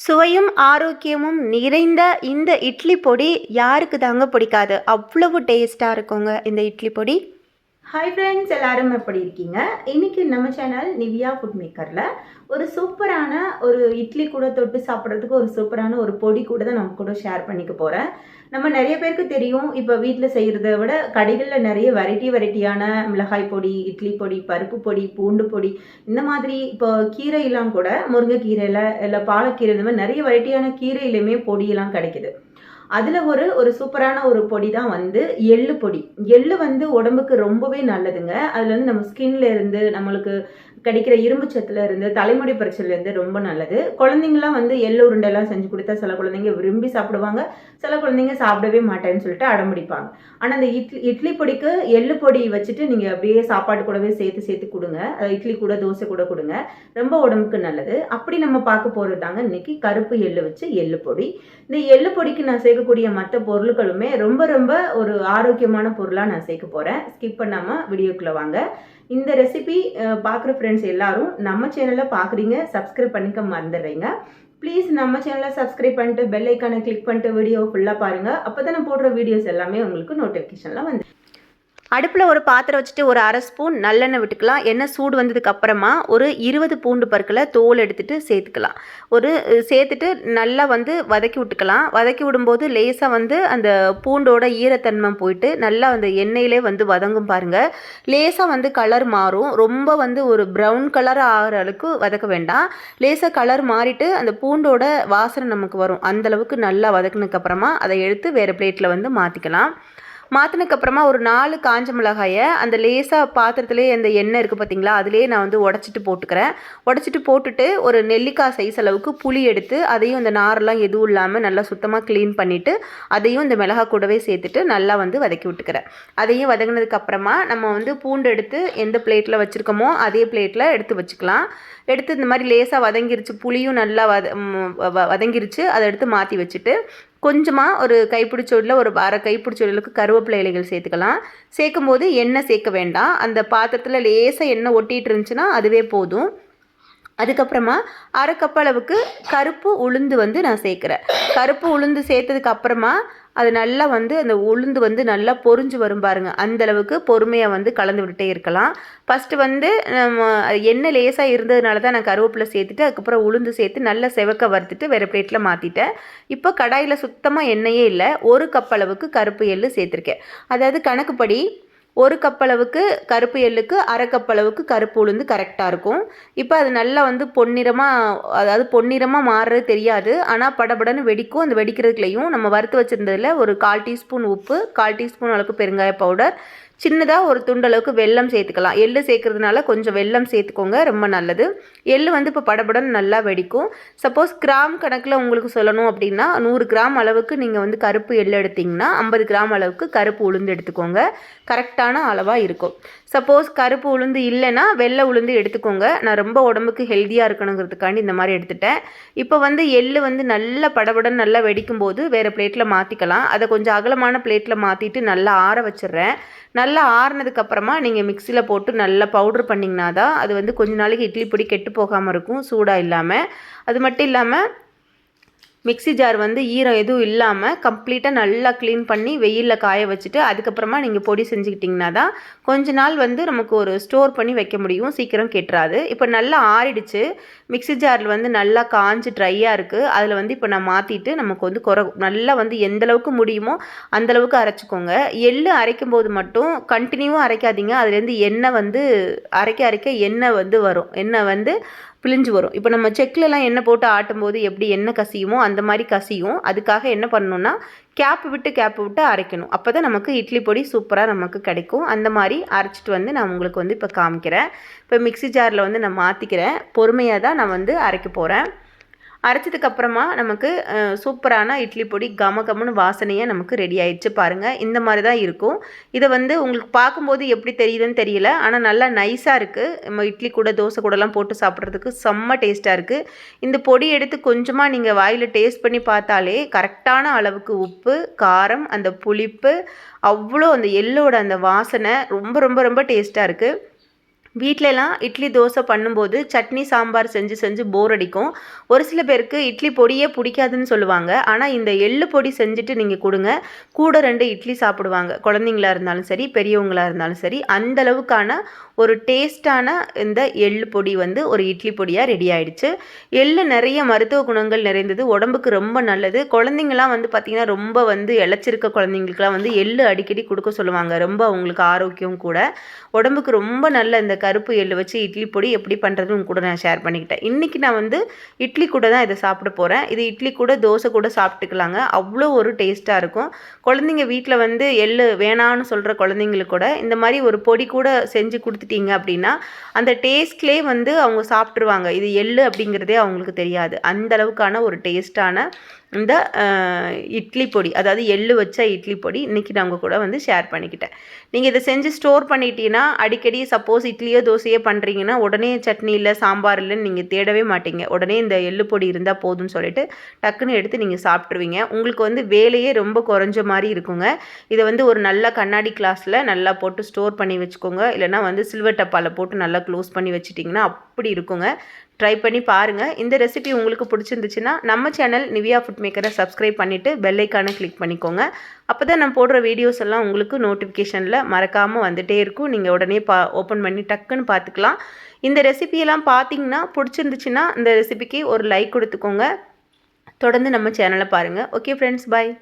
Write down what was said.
சுவையும் ஆரோக்கியமும் நிறைந்த இந்த இட்லி பொடி யாருக்கு தாங்க பிடிக்காது? அவ்வளவு டேஸ்ட்டாக இருக்குங்க இந்த இட்லி பொடி. ஹாய் ஃப்ரெண்ட்ஸ் எல்லாரும் எப்படி இருக்கீங்க? இன்னைக்கு நம்ம சேனல் நிவ்யா ஃபுட் மேக்கரில் ஒரு சூப்பரான ஒரு இட்லி கூட தொட்டு சாப்பிட்றதுக்கு ஒரு சூப்பரான ஒரு பொடி கூட தான் நம்ம கூட ஷேர் பண்ணிக்க போகிறேன் நம்ம நிறைய பேருக்கு தெரியும் இப்போ வீட்டில் செய்கிறத விட கடைகளில் நிறைய வெரைட்டி வெரைட்டியான மிளகாய் பொடி இட்லி பொடி பருப்பு பொடி பூண்டு பொடி இந்த மாதிரி இப்போ கீரையெல்லாம் கூட முருங்கைக்கீரையில் இல்லை பாலக்கீரை இந்த மாதிரி நிறைய வெரைட்டியான கீரையிலையுமே பொடியெல்லாம் கிடைக்குது. அதில் ஒரு ஒரு சூப்பரான ஒரு பொடி தான் வந்து எள்ளு பொடி. எள்ளு வந்து உடம்புக்கு ரொம்பவே நல்லதுங்க. அதில் வந்து நம்ம ஸ்கின்ல இருந்து நம்மளுக்கு கிடைக்கிற இரும்பு சத்துல இருந்து தலைமுடி பிரச்சனைலேருந்து ரொம்ப நல்லது. குழந்தைங்களாம் வந்து எள்ளு உருண்டைலாம் செஞ்சு கொடுத்தா சில குழந்தைங்க விரும்பி சாப்பிடுவாங்க. சில குழந்தைங்க சாப்பிடவே மாட்டேன்னு சொல்லிட்டு அடம்பிடிப்பாங்க. ஆனால் அந்த இட்லி இட்லி பொடிக்கு எள்ளு பொடி வச்சுட்டு நீங்கள் அப்படியே சாப்பாடு கூடவே சேர்த்து சேர்த்து கொடுங்க. இட்லி கூட தோசை கூட கொடுங்க. ரொம்ப உடம்புக்கு நல்லது. அப்படி நம்ம பார்க்க போகிறது தாங்க இன்னைக்கு கருப்பு எள்ளு வச்சு எள்ளு பொடி. இந்த எள்ளு பொடிக்கு நான் சேர்க்கக்கூடிய மற்ற பொருட்களுமே ரொம்ப ரொம்ப ஒரு ஆரோக்கியமான பொருளாக நான் சேர்க்க போகிறேன் ஸ்கிப் பண்ணாமல் வீடியோக்குள்ளே வாங்க. இந்த ரெசிபி பார்க்குற ஃப்ரெண்ட்ஸ் எல்லாரும் நம்ம சேனலில் பார்க்குறீங்க சப்ஸ்கிரைப் பண்ணிக்க மறந்துடுறீங்க. ப்ளீஸ் நம்ம சேனலை சப்ஸ்கிரைப் பண்ணிட்டு பெல் ஐக்கானை கிளிக் பண்ணிட்டு வீடியோ ஃபுல்லாக பாருங்கள் அப்போ தான் நான் போடுற வீடியோஸ் எல்லாமே உங்களுக்கு நோட்டிஃபிகேஷனில் வந்து அடுப்பில் ஒரு பாத்திரம் வச்சுட்டு ஒரு அரை ஸ்பூன் நல்லெண்ணெய் விட்டுக்கலாம். எண்ணெய் சூடு வந்ததுக்கு அப்புறமா ஒரு இருபது பூண்டு பற்களை தோல் எடுத்துட்டு சேர்த்துக்கலாம். ஒரு சேர்த்துட்டு நல்லா வந்து வதக்கி விட்டுக்கலாம். வதக்கி விடும்போது லேசாக வந்து அந்த பூண்டோட ஈரத்தன்மை போயிட்டு நல்லா அந்த எண்ணெயிலே வந்து வதங்கும் பாருங்கள் லேசாக வந்து கலர் மாறும். ரொம்ப வந்து ஒரு ப்ரௌன் கலர் ஆகிற அளவுக்கு வதக்க வேண்டாம். லேசாக கலர் மாறிட்டு அந்த பூண்டோட வாசனை நமக்கு வரும். அந்தளவுக்கு நல்லா வதக்குனதுக்கப்புறமா அதை எடுத்து வேறு பிளேட்டில் வந்து மாற்றிக்கலாம் மாற்றினதுக்கப்புறமா ஒரு நாலு காஞ்ச மிளகாயை அந்த லேசாக பாத்திரத்துலேயே அந்த எண்ணெய் இருக்குது பார்த்தீங்களா அதிலே நான் வந்து உடச்சிட்டு போட்டுக்கிறேன். உடச்சிட்டு போட்டுட்டு ஒரு நெல்லிக்காய் சைஸ் அளவுக்கு புளி எடுத்து அதையும் அந்த நாரெல்லாம் எதுவும் இல்லாமல் நல்லா சுத்தமாக க்ளீன் பண்ணிவிட்டு அதையும் இந்த மிளகா கூடவே சேர்த்துட்டு நல்லா வந்து வதக்கி விட்டுக்கிறேன். அதையும் வதங்கினதுக்கப்புறமா நம்ம வந்து பூண்டு எடுத்து எந்த பிளேட்டில் வச்சுருக்கோமோ அதே பிளேட்டில் எடுத்து வச்சுக்கலாம். எடுத்து இந்த மாதிரி லேசாக வதங்கிருச்சு புளியும் நல்லா வத வதங்கிருச்சு அதை எடுத்து மாற்றி வச்சுட்டு கொஞ்சமாக ஒரு கைப்பிடிச்சோடில் ஒரு அரை கைப்பிடிச்சோடலுக்கு கருவேப்பிலை இலைகள் சேர்த்துக்கலாம். சேர்க்கும் போது எண்ணெய் சேர்க்க வேண்டாம். அந்த பாத்திரத்தில் லேசாக எண்ணெய் ஒட்டிகிட்டு இருந்துச்சுன்னா அதுவே போதும். அதுக்கப்புறமா அரை கப் அளவுக்கு கருப்பு உளுந்து வந்து நான் சேர்க்குறேன். கருப்பு உளுந்து சேர்த்ததுக்கு அப்புறமா அது நல்லா வந்து அந்த உளுந்து வந்து நல்லா பொறிஞ்சு வரும் பாருங்கள் அந்தளவுக்கு பொறுமையாக வந்து கலந்து விட்டுட்டே இருக்கலாம். ஃபஸ்ட்டு வந்து நம்ம எண்ணெய் லேசாக இருந்ததுனால தான் நான் கருவேப்பிலை சேர்த்துட்டு அதுக்கப்புறம் உளுந்து சேர்த்து நல்லா செவக்க வறுத்துட்டு வேறு பிளேட்டில் மாற்றிட்டேன் இப்போ கடாயில் சுத்தமாக எண்ணெயே இல்லை. ஒரு கப் அளவுக்கு கருப்பு எள்ளு சேர்த்துருக்கேன். அதாவது கணக்குப்படி ஒரு கப்பளவுக்கு கருப்பு எள்ளுக்கு அரை கப்பளவுக்கு கருப்பு உளுந்து கரெக்டாக இருக்கும். இப்போ அது நல்லா வந்து பொன்னிறமாக அதாவது பொன்னிறமாக மாறுறது தெரியாது. ஆனால் படபடன்னு வெடிக்கும். அந்த வெடிக்கிறதுக்குலையும் நம்ம வறுத்து வச்சுருந்ததில் ஒரு கால் டீஸ்பூன் உப்பு கால் டீஸ்பூன் அளவுக்கு பெருங்காய பவுடர் சின்னதாக ஒரு துண்டளவுக்கு வெல்லம் சேர்த்துக்கலாம். எள்ளு சேர்க்குறதுனால கொஞ்சம் வெல்லம் சேர்த்துக்கோங்க ரொம்ப நல்லது. எள்ளு வந்து இப்போ படபடன்னு நல்லா வெடிக்கும். சப்போஸ் கிராம் கணக்கில் உங்களுக்கு சொல்லணும் அப்படின்னா நூறு கிராம் அளவுக்கு நீங்கள் வந்து கருப்பு எள்ளு எடுத்திங்கன்னா ஐம்பது கிராம் அளவுக்கு கருப்பு உளுந்து எடுத்துக்கோங்க. கரெக்டான அளவாக இருக்கும். சப்போஸ் கருப்பு உளுந்து இல்லைன்னா வெள்ளை உளுந்து எடுத்துக்கோங்க. நான் ரொம்ப உடம்புக்கு ஹெல்த்தியாக இருக்கணுங்கிறதுக்காண்டி இந்த மாதிரி எடுத்துட்டேன். இப்போ வந்து எள்ளு வந்து நல்லா படபடன்னு நல்லா வெடிக்கும் போது வேறு பிளேட்டில் மாற்றிக்கலாம் அதை கொஞ்சம் அகலமான பிளேட்டில் மாற்றிட்டு நல்லா ஆற வச்சிடுறேன். நல்லா ஆறுனதுக்கப்புறமா நீங்கள் மிக்சியில் போட்டு நல்லா பவுட்ரு பண்ணிங்கன்னா தான் அது வந்து கொஞ்ச நாளைக்கு இட்லி பொடி கெட்டு போகாமல் இருக்கும் சூடாக இல்லாமல் அது மட்டும் இல்லாமல் மிக்சி ஜார் வந்து ஈரம் எதுவும் இல்லாமல் கம்ப்ளீட்டாக நல்லா க்ளீன் பண்ணி வெயிலில் காய வச்சுட்டு அதுக்கப்புறமா நீங்கள் பொடி செஞ்சுக்கிட்டிங்கன்னா தான் கொஞ்ச நாள் வந்து நமக்கு ஒரு ஸ்டோர் பண்ணி வைக்க முடியும். சீக்கிரம் கெட்டுறாது. இப்போ நல்லா ஆறிடுச்சு. மிக்சி ஜாரில் வந்து நல்லா காஞ்சு ட்ரையாக இருக்குது அதில் வந்து இப்போ நான் மாற்றிட்டு நமக்கு வந்து குறை நல்லா வந்து எந்தளவுக்கு முடியுமோ அந்தளவுக்கு அரைச்சிக்கோங்க. எள்ளு அரைக்கும் போது மட்டும் கண்டினியூவாக அரைக்காதீங்க. அதுலேருந்து எண்ணெய் வந்து அரைக்க அரைக்க எண்ணெய் வந்து வரும். எண்ணெய் வந்து பிழிஞ்சு வரும். இப்போ நம்ம செக்லலாம் எண்ணெய் போட்டு ஆட்டும்போது எப்படி எண்ணெய் கசியுமோ அந்த மாதிரி கசியும். அதுக்காக என்ன பண்ணணும்னா கேப் விட்டு கேப் விட்டு அரைக்கணும். அப்போ தான் நமக்கு இட்லி பொடி சூப்பராக நமக்கு கிடைக்கும். அந்த மாதிரி அரைச்சிட்டு வந்து நான் உங்களுக்கு வந்து இப்போ காமிக்கிறேன். இப்போ மிக்சி ஜாரில் வந்து நான் மாற்றிக்கிறேன் பொறுமையாக தான் நான் வந்து அரைக்க போகிறேன் அரைச்சதுக்கப்புறமா நமக்கு சூப்பரான இட்லி பொடி கம கமன்னு வாசனையாக நமக்கு ரெடி ஆயிடுச்சு பாருங்கள் இந்த மாதிரி தான் இருக்கும். இதை வந்து உங்களுக்கு பார்க்கும்போது எப்படி தெரியுதுன்னு தெரியல. ஆனால் நல்லா நைஸாக இருக்குது நம்ம இட்லி கூட தோசை கூடலாம் போட்டு சாப்பிட்றதுக்கு செம்ம டேஸ்ட்டாக இருக்குது இந்த பொடி எடுத்து கொஞ்சமாக நீங்கள் வாயில் டேஸ்ட் பண்ணி பார்த்தாலே கரெக்டான அளவுக்கு உப்பு காரம் அந்த புளிப்பு அவ்வளோ அந்த எள்ளோட அந்த வாசனை ரொம்ப ரொம்ப ரொம்ப டேஸ்ட்டாக இருக்குது வீட்டிலலாம் இட்லி தோசை பண்ணும்போது சட்னி சாம்பார் செஞ்சு செஞ்சு போர் அடிக்கும். ஒரு சில பேருக்கு இட்லி பொடியே பிடிக்காதுன்னு சொல்லுவாங்க. ஆனால் இந்த எள்ளு பொடி செஞ்சுட்டு நீங்கள் கொடுங்க. கூட ரெண்டு இட்லி சாப்பிடுவாங்க. குழந்தைங்களா இருந்தாலும் சரி பெரியவங்களாக இருந்தாலும் சரி அந்த அளவுக்கான ஒரு டேஸ்டான இந்த எள்ளு பொடி வந்து ஒரு இட்லி பொடியாக ரெடி ஆயிடுச்சு. எள்ளு நிறைய மருத்துவ குணங்கள் நிறைந்தது. உடம்புக்கு ரொம்ப நல்லது. குழந்தைங்களாம் வந்து பார்த்திங்கன்னா ரொம்ப வந்து இழைச்சிருக்க குழந்தைங்களுக்குலாம் வந்து எள்ளு அடிக்கடி கொடுக்க சொல்லுவாங்க. ரொம்ப அவங்களுக்கு ஆரோக்கியம் கூட. உடம்புக்கு ரொம்ப நல்ல இந்த கருப்பு எள்ளு வச்சு இட்லி பொடி எப்படி பண்ணுறதுன்னு கூட நான் ஷேர் பண்ணிக்கிட்டேன். இன்றைக்கி நான் வந்து இட்லி கூட தான் இதை சாப்பிட போகிறேன் இது இட்லி கூட தோசை கூட சாப்பிட்டுக்கலாங்க. அவ்வளோ ஒரு டேஸ்ட்டாக இருக்கும். குழந்தைங்க வீட்டில் வந்து எள்ளு வேணான்னு சொல்கிற குழந்தைங்களுக்கு கூட இந்த மாதிரி ஒரு பொடி கூட செஞ்சு கொடுத்துட்டீங்க அப்படின்னா அந்த டேஸ்ட்லேயே வந்து அவங்க சாப்பிட்ருவாங்க இது எள்ளு அப்படிங்கிறதே அவங்களுக்கு தெரியாது. அந்த அளவுக்கான ஒரு டேஸ்ட்டான இந்த இட்லி பொடி அதாவது எள்ளு வச்ச இட்லி பொடி இன்றைக்கி நான் உங்கள் கூட வந்து ஷேர் பண்ணிக்கிட்டேன். நீங்கள் இதை செஞ்சு ஸ்டோர் பண்ணிட்டீங்கன்னா அடிக்கடி சப்போஸ் இட்லி இட்லியோ தோசையோ பண்ணுறீங்கன்னா உடனே சட்னி இல்லை சாம்பார் இல்லைன்னு நீங்கள் தேடவே மாட்டீங்க. உடனே இந்த எள்ளு பொடி இருந்தால் போதும்னு சொல்லிட்டு டக்குன்னு எடுத்து நீங்கள் சாப்பிட்ருவீங்க உங்களுக்கு வந்து வேலையே ரொம்ப குறைஞ்ச மாதிரி இருக்குங்க. இதை வந்து ஒரு நல்ல கண்ணாடி கிளாஸில் நல்லா போட்டு ஸ்டோர் பண்ணி வச்சுக்கோங்க. இல்லைனா வந்து சில்வர் டப்பாவில் போட்டு நல்லா க்ளோஸ் பண்ணி வச்சுட்டிங்கன்னா அப்படி இருக்குங்க. ட்ரை பண்ணி பாருங்கள் இந்த ரெசிபி உங்களுக்கு பிடிச்சிருந்துச்சுன்னா நம்ம சேனல் நிவியா ஃபுட் மேக்கரை சப்ஸ்கிரைப் பண்ணிவிட்டு பெல்லைக்கானை கிளிக் பண்ணிக்கோங்க. அப்போ தான் நான் போடுற வீடியோஸ் எல்லாம் உங்களுக்கு நோட்டிஃபிகேஷனில் மறக்காமல் வந்துகிட்டே இருக்கும். நீங்கள் உடனே பா ஓப்பன் பண்ணி டக்குன்னு பார்த்துக்கலாம் இந்த ரெசிபியெல்லாம் பார்த்தீங்கன்னா பிடிச்சிருந்துச்சுன்னா இந்த ரெசிபிக்கு ஒரு லைக் கொடுத்துக்கோங்க. தொடர்ந்து நம்ம சேனலை பாருங்கள் ஓகே ஃப்ரெண்ட்ஸ் பாய்